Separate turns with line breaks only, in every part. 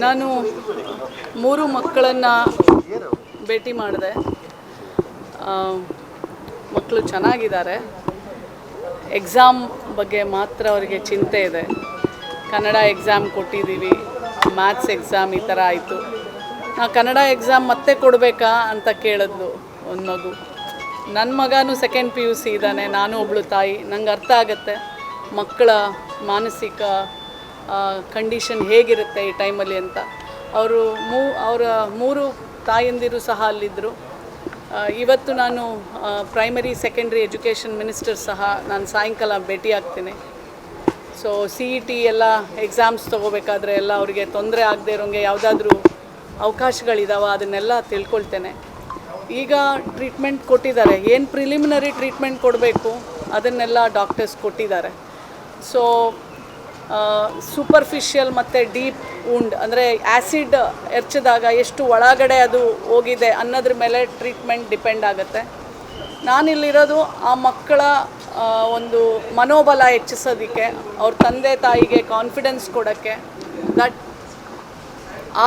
ನಾನು ಮೂರು ಮಕ್ಕಳನ್ನು ಭೇಟಿ ಮಾಡಿದೆ. ಮಕ್ಕಳು ಚೆನ್ನಾಗಿದ್ದಾರೆ. ಎಕ್ಸಾಮ್ ಬಗ್ಗೆ ಮಾತ್ರ ಅವರಿಗೆ ಚಿಂತೆ ಇದೆ. ಕನ್ನಡ ಎಕ್ಸಾಮ್ ಕೊಟ್ಟಿದ್ದೀವಿ. ಮ್ಯಾಥ್ಸ್ ಎಕ್ಸಾಮ್ ಈ ಥರ ಆಯಿತು. ನಾ ಕನ್ನಡ ಎಕ್ಸಾಮ್ ಮತ್ತೆ ಕೊಡಬೇಕಾ ಅಂತ ಕೇಳಿದ್ಲು ಒಂದು ಮಗು ನನ್ನ ಮಗನೂ ಸೆಕೆಂಡ್ ಪಿ ಯು ಸಿ ಇದ್ದಾನೆ, ನಾನು ಒಬ್ಬಳು ತಾಯಿ. ನಂಗೆ ಅರ್ಥ ಆಗುತ್ತೆ ಮಕ್ಕಳ ಮಾನಸಿಕ ಕಂಡೀಷನ್ ಹೇಗಿರುತ್ತೆ ಈ ಟೈಮಲ್ಲಿ ಅಂತ. ಅವರು ಮೂ, ಅವರ ಮೂರು ತಾಯಂದಿರು ಸಹ ಅಲ್ಲಿದ್ದರು ಇವತ್ತು ನಾನು ಪ್ರೈಮರಿ ಸೆಕೆಂಡ್ರಿ ಎಜುಕೇಷನ್ ಮಿನಿಸ್ಟರ್ ಸಹ ನಾನು ಸಾಯಂಕಾಲ ಭೇಟಿ ಆಗ್ತೀನಿ. ಸೊ ಸಿ ಇ ಟಿ ಎಲ್ಲ ಎಕ್ಸಾಮ್ಸ್ ತೊಗೋಬೇಕಾದ್ರೆ ಎಲ್ಲ ಅವರಿಗೆ ತೊಂದರೆ ಆಗದೆ ಇರೋಂಗೆ ಯಾವುದಾದ್ರೂ ಅವಕಾಶಗಳಿದಾವ ಅದನ್ನೆಲ್ಲ ತಿಳ್ಕೊಳ್ತೇನೆ. ಈಗ ಟ್ರೀಟ್ಮೆಂಟ್ ಕೊಟ್ಟಿದ್ದಾರೆ. ಏನು ಪ್ರಿಲಿಮಿನರಿ ಟ್ರೀಟ್ಮೆಂಟ್ ಕೊಡಬೇಕು, ಅದನ್ನೆಲ್ಲ ಡಾಕ್ಟರ್ಸ್ ಕೊಟ್ಟಿದ್ದಾರೆ. ಸೊ ಸೂಪರ್ಫಿಷಿಯಲ್ ಮತ್ತು ಡೀಪ್ ಉಂಡ್ ಅಂದರೆ ಆ್ಯಸಿಡ್ ಎರಚಿದಾಗ ಎಷ್ಟು ಒಳಗಡೆ ಅದು ಹೋಗಿದೆ ಅನ್ನೋದ್ರ ಮೇಲೆ ಟ್ರೀಟ್ಮೆಂಟ್ ಡಿಪೆಂಡ್ ಆಗುತ್ತೆ. ನಾನಿಲ್ಲಿರೋದು ಆ ಮಕ್ಕಳ ಒಂದು ಮನೋಬಲ ಹೆಚ್ಚಿಸೋದಕ್ಕೆ, ಅವ್ರ ತಂದೆ ತಾಯಿಗೆ ಕಾನ್ಫಿಡೆನ್ಸ್ ಕೊಡೋಕ್ಕೆ. ದಟ್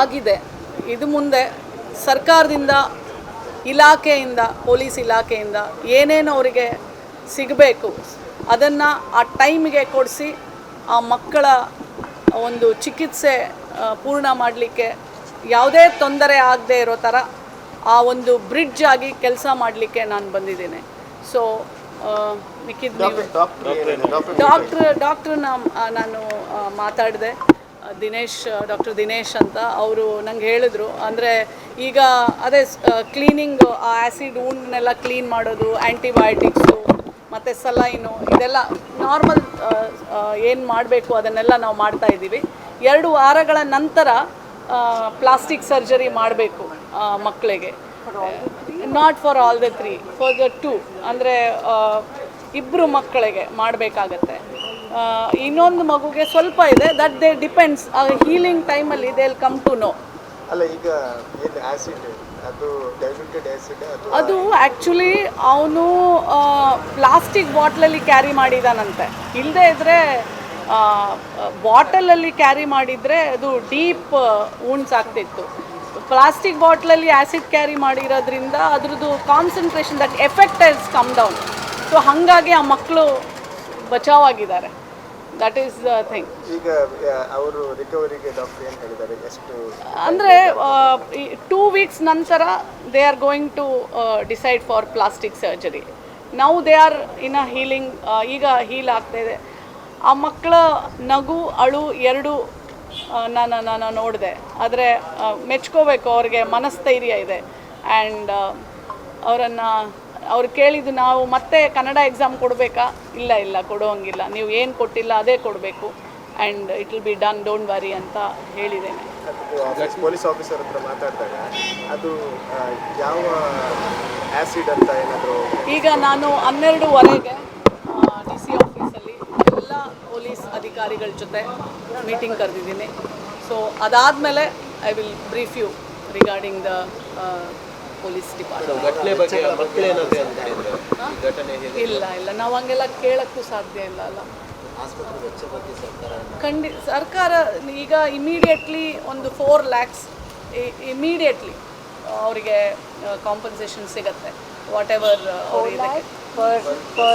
ಆಗಿದೆ. ಇದು ಮುಂದೆ ಸರ್ಕಾರದಿಂದ, ಇಲಾಖೆಯಿಂದ, ಪೊಲೀಸ್ ಇಲಾಖೆಯಿಂದ ಏನೇನು ಅವರಿಗೆ ಸಿಗಬೇಕು, ಅದನ್ನು ಆ ಟೈಮಿಗೆ ಕೊಡಿಸಿ ಆ ಮಕ್ಕಳ ಒಂದು ಚಿಕಿತ್ಸೆ ಪೂರ್ಣ ಮಾಡಲಿಕ್ಕೆ ಯಾವುದೇ ತೊಂದರೆ ಆಗದೆ ಇರೋ ಥರ ಆ ಒಂದು ಬ್ರಿಡ್ಜ್ ಆಗಿ ಕೆಲಸ ಮಾಡಲಿಕ್ಕೆ ನಾನು ಬಂದಿದ್ದೇನೆ. ಸೊ ಮಿಕ್ಕಿದ ಡಾಕ್ಟ್ರ್ ಡಾಕ್ಟ್ರನ್ನ ನಾನು ಮಾತಾಡಿದೆ. ದಿನೇಶ್ ಡಾಕ್ಟರ್ ದಿನೇಶ್ ಅಂತ ಅವರು ನಂಗೆ ಹೇಳಿದ್ರು. ಅಂದರೆ ಈಗ ಅದೇ ಕ್ಲೀನಿಂಗ್ ಆ ಆ್ಯಸಿಡ್ ಊಂಡ್ನೆಲ್ಲ ಕ್ಲೀನ್ ಮಾಡೋದು ಆ್ಯಂಟಿಬಯೋಟಿಕ್ಸು ಮತ್ತು ಸಲೈನು ಇದೆಲ್ಲ ನಾರ್ಮಲ್ ಏನು ಮಾಡಬೇಕು ಅದನ್ನೆಲ್ಲ ನಾವು ಮಾಡ್ತಾ ಇದ್ದೀವಿ. ಎರಡು ವಾರಗಳ ನಂತರ ಪ್ಲಾಸ್ಟಿಕ್ ಸರ್ಜರಿ ಮಾಡಬೇಕು ಮಕ್ಕಳಿಗೆ not for all the three for the two ಅಂದರೆ ಇಬ್ಬರು ಮಕ್ಕಳಿಗೆ ಮಾಡಬೇಕಾಗತ್ತೆ. ಇನ್ನೊಂದು ಮಗುಗೆ ಸ್ವಲ್ಪ ಇದೆ ದಟ್ ದೇ ಡಿಪೆಂಡ್ಸ್ ಹೀಲಿಂಗ್ ಟೈಮಲ್ಲಿ they will come to know
ಅಲ್ಲ, ಈಗ ಏನು ಆಸಿಡ್ ಅದು ಡೈಲ್ಯೂಟೆಡ್ ಆಸಿಡ್ ಅದು
ಅದು ಆ್ಯಕ್ಚುಲಿ ಅವನು ಪ್ಲಾಸ್ಟಿಕ್ ಬಾಟ್ಲಲ್ಲಿ ಕ್ಯಾರಿ ಮಾಡಿದಾನಂತೆ. ಇಲ್ಲದೆ ಇದ್ದರೆ ಬಾಟಲಲ್ಲಿ ಕ್ಯಾರಿ ಮಾಡಿದರೆ ಅದು ಡೀಪ್ ಊಣ್ಸ್ ಆಗ್ತಿತ್ತು. ಪ್ಲಾಸ್ಟಿಕ್ ಬಾಟ್ಲಲ್ಲಿ ಆ್ಯಸಿಡ್ ಕ್ಯಾರಿ ಮಾಡಿರೋದ್ರಿಂದ ಅದ್ರದ್ದು concentration that effect is come down so ಹಾಗಾಗಿ ಆ ಮಕ್ಕಳು ಬಚಾವಾಗಿದ್ದಾರೆ ದಟ್ ಈಸ್ ದ ಥಿಂಗ್
ಈಗ ಅವರು ರಿಕವರಿಗೆ ಡಾಕ್ಟರ್ ಏನು ಹೇಳಿದ್ದಾರೆ? ಎಷ್ಟು
ಅಂದರೆ ಟೂ ವೀಕ್ಸ್ ನಂತರ they are going to decide for plastic surgery ನಾವು they are in a healing ಈಗ ಹೀಲ್ ಆಗ್ತಾ ಇದೆ. ಆ ಮಕ್ಕಳ ನಗು ಅಳು ಎರಡು ನಾನು ನಾನು ನೋಡಿದೆ. ಆದರೆ ಮೆಚ್ಕೋಬೇಕು ಅವ್ರಿಗೆ ಮನಸ್ಥೈರ್ಯ ಇದೆ. ಆ್ಯಂಡ್ ಅವರನ್ನು ಅವ್ರು ಕೇಳಿದ್ದು ನಾವು ಮತ್ತೆ ಕನ್ನಡ ಎಕ್ಸಾಮ್ ಕೊಡಬೇಕಾ? ಇಲ್ಲ ಇಲ್ಲ ಕೊಡೋಂಗಿಲ್ಲ ನೀವು ಏನು ಕೊಟ್ಟಿಲ್ಲ ಅದೇ ಕೊಡಬೇಕು. And it will be done don't worry ಅಂತ ಹೇಳಿದ್ದೇನೆ.
ಪೊಲೀಸ್ ಆಫೀಸರ್ ಹತ್ರ ಮಾತಾಡಿದಾಗ ಅದು ಯಾವ ಆಸಿಡ್ ಅಂತ ಏನಾದರೂ
ಈಗ ನಾನು ಹನ್ನೆರಡುವರೆಗೆ ಡಿ ಸಿ ಆಫೀಸಲ್ಲಿ ಎಲ್ಲ ಪೊಲೀಸ್ ಅಧಿಕಾರಿಗಳ ಜೊತೆ ಮೀಟಿಂಗ್ ಕರೆದಿದ್ದೀನಿ. ಸೊ ಅದಾದಮೇಲೆ I will brief you regarding the police department ಇಲ್ಲ ಇಲ್ಲ. ನಾವು ಹಂಗೆಲ್ಲ ಕೇಳಕ್ಕೂ ಸಾಧ್ಯ ಇಲ್ಲ ಅಲ್ಲ.
ಆಸ್ಪತ್ರೆ ವೆಚ್ಚ ಬಗ್ಗೆ ಸರ್ಕಾರ
ಖಂಡಿ ಸರ್ಕಾರ ಈಗ ಇಮಿಡಿಯೇಟ್ಲಿ ಒಂದು ಫೋರ್ ಲ್ಯಾಕ್ಸ್ ಇಮಿಡಿಯೇಟ್ಲಿ ಅವರಿಗೆ ಕಾಂಪನ್ಸೇಷನ್ ಸಿಗತ್ತೆ. Whatever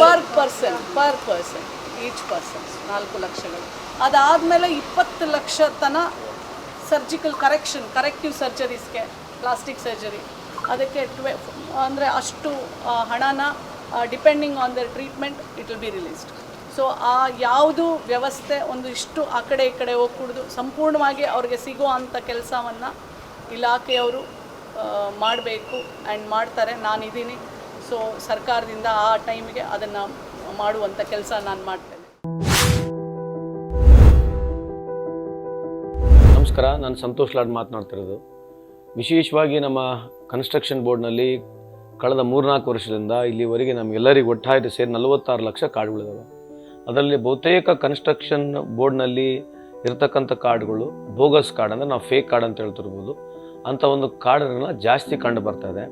per person per person each person ನಾಲ್ಕು ಲಕ್ಷಗಳು. ಅದಾದಮೇಲೆ ಇಪ್ಪತ್ತು ಲಕ್ಷ ತನ ಸರ್ಜಿಕಲ್ ಕರೆಕ್ಷನ್ ಕರೆಕ್ಟಿವ್ ಸರ್ಜರೀಸ್ಗೆ ಪ್ಲಾಸ್ಟಿಕ್ ಸರ್ಜರಿ ಅದಕ್ಕೆ ಟ್ವೆ ಅಂದರೆ ಅಷ್ಟು ಹಣನ depending on the treatment it will be released so ಆ ಯಾವುದು ವ್ಯವಸ್ಥೆ ಒಂದು ಇಷ್ಟು ಆ ಕಡೆ ಈ ಕಡೆ ಹೋಗ್ಕೂಡ್ದು, ಸಂಪೂರ್ಣವಾಗಿ ಅವ್ರಿಗೆ ಸಿಗೋ ಅಂಥ ಕೆಲಸವನ್ನು ಇಲಾಖೆಯವರು ಮಾಡಬೇಕು ಆ್ಯಂಡ್ ಮಾಡ್ತಾರೆ. ನಾನಿದ್ದೀನಿ. ಸೊ ಸರ್ಕಾರದಿಂದ ಆ ಟೈಮಿಗೆ ಅದನ್ನು ಮಾಡುವಂಥ ಕೆಲಸ ನಾನು ಮಾಡ್ತೇನೆ.
ನಮಸ್ಕಾರ. ನಾನು ಸಂತೋಷ್ ಲಾಡ್ ಮಾತನಾಡ್ತಿರೋದು. ವಿಶೇಷವಾಗಿ ನಮ್ಮ ಕನ್ಸ್ಟ್ರಕ್ಷನ್ ಬೋರ್ಡ್ನಲ್ಲಿ ಕಳೆದ ಮೂರ್ನಾಲ್ಕು ವರ್ಷದಿಂದ ಇಲ್ಲಿವರೆಗೆ ನಮಗೆಲ್ಲರಿಗೂ ಒಟ್ಟಾಯಿತು ಸೇರಿ ನಲವತ್ತಾರು ಲಕ್ಷ ಕಾರ್ಡ್ಗಳಿದಾವೆ ಅದರಲ್ಲಿ ಬಹುತೇಕ ಕನ್ಸ್ಟ್ರಕ್ಷನ್ ಬೋರ್ಡ್ನಲ್ಲಿ ಇರತಕ್ಕಂಥ ಕಾರ್ಡ್ಗಳು ಬೋಗಸ್ ಕಾರ್ಡ್ ಅಂದರೆ ನಾವು ಫೇಕ್ ಕಾರ್ಡ್ ಅಂತ ಹೇಳ್ತಿರ್ಬೋದು. ಅಂಥ ಒಂದು ಕಾರ್ಡನ್ನು ಜಾಸ್ತಿ ಕಂಡು ಬರ್ತಾ ಇದೆ.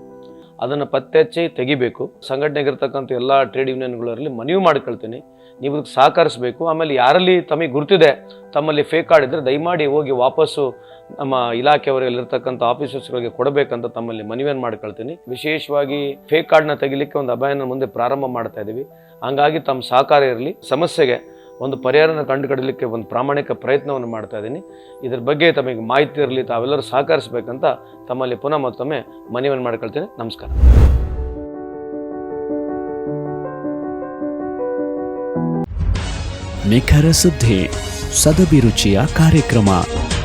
ಅದನ್ನು ಪತ್ತೆ ಹಚ್ಚಿ ತೆಗಿಬೇಕು ಸಂಘಟನೆಗಿರ್ತಕ್ಕಂಥ ಎಲ್ಲ ಟ್ರೇಡ್ ಯೂನಿಯನ್ಗಳಲ್ಲಿ ಮನವಿ ಮಾಡ್ಕೊಳ್ತೀನಿ. ನೀವು ಸಹಕರಿಸಬೇಕು. ಆಮೇಲೆ ಯಾರಲ್ಲಿ ತಮಗೆ ಗುರ್ತಿದೆ, ತಮ್ಮಲ್ಲಿ ಫೇಕ್ ಕಾರ್ಡ್ ಇದ್ದರೆ ದಯಮಾಡಿ ಹೋಗಿ ವಾಪಸ್ಸು ನಮ್ಮ ಇಲಾಖೆಯವರಲ್ಲಿರ್ತಕ್ಕಂಥ ಆಫೀಸರ್ಸ್ಗಳಿಗೆ ಕೊಡಬೇಕಂತ ತಮ್ಮಲ್ಲಿ ಮನವಿಯನ್ನು ಮಾಡ್ಕೊಳ್ತೀನಿ. ವಿಶೇಷವಾಗಿ ಫೇಕ್ ಕಾರ್ಡ್ನ ತೆಗಿಲಿಕ್ಕೆ ಒಂದು ಅಭಿಯಾನ ಮುಂದೆ ಪ್ರಾರಂಭ ಮಾಡ್ತಾ ಇದ್ದೀವಿ ಹಂಗಾಗಿ ತಮ್ಮ ಸಹಕಾರ ಇರಲಿ. ಸಮಸ್ಯೆಗೆ ಒಂದು ಪರಿಹಾರನ ಕಂಡುಕಡಲಿಕ್ಕೆ ಒಂದು ಪ್ರಾಮಾಣಿಕ ಪ್ರಯತ್ನವನ್ನು ಮಾಡ್ತಾ ಇದ್ದೀನಿ ಇದ್ರ ಬಗ್ಗೆ ತಮಗೆ ಮಾಹಿತಿ ಇರಲಿ, ತಾವೆಲ್ಲರೂ ಸಹಕರಿಸಬೇಕಂತ ತಮ್ಮಲ್ಲಿ ಪುನಃ ಮತ್ತೊಮ್ಮೆ ಮನವಿಯನ್ನು ಮಾಡ್ಕೊಳ್ತೀನಿ. ನಮಸ್ಕಾರ.
ನಿಖರ ಸುದ್ದಿ, ಸದಭಿರುಚಿಯ ಕಾರ್ಯಕ್ರಮ.